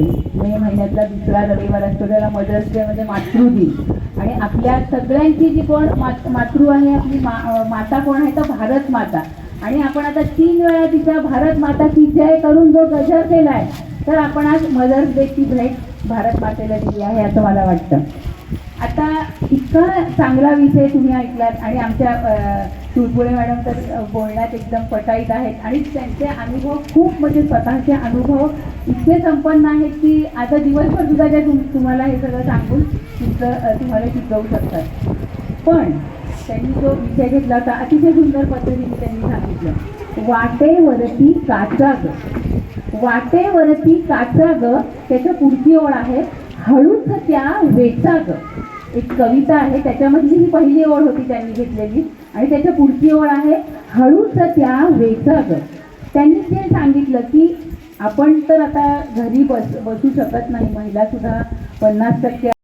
मे महिन्यातला दुसरा रविवार असतो त्याला मदर्स डे मातृदिन. आणि आपल्या सगळ्यांची जी कोण मातृ आहे आपली मा माता कोण आहे तर भारत माता. आणि आपण आता तीन वेळा तिचा भारत माता की जय करून जो गजर केलाय तर आपण आज मदर्स डेची भेट भारत मातेला दिली आहे असं मला वाटतं. आता इतका चांगला विषय तुम्ही ऐकलात आणि आमच्या तुळपुळे मॅडम तर बोलण्यात एकदम पटाईत आहेत. आणि त्यांचे अनुभव खूप म्हणजे स्वतःचे अनुभव इतके संपन्न आहेत की आता दिवसभर सुद्धा त्या तुम तुम्हाला हे सगळं सांगून तुमचं तुम्हाला शिकवू शकतात. पण त्यांनी जो विषय घेतला होता अतिशय सुंदर पद्धतीने त्यांनी सांगितलं. वाटेवरती काचा ग वाटेवरती काचा ग त्याच्या पुढची ओळ आहे हळूच त्या वेचा ग एक कविता आहे त्याच्यामधली ही पहिली ओळ होती त्यांनी घेतलेली. आणि त्याच्या पुढची ओळ आहे हळूच त्या वेचा त्यांनी ते सांगितलं की आपण तर आता घरी बस बसू शकत नाही महिला सुद्धा पन्नास टक्के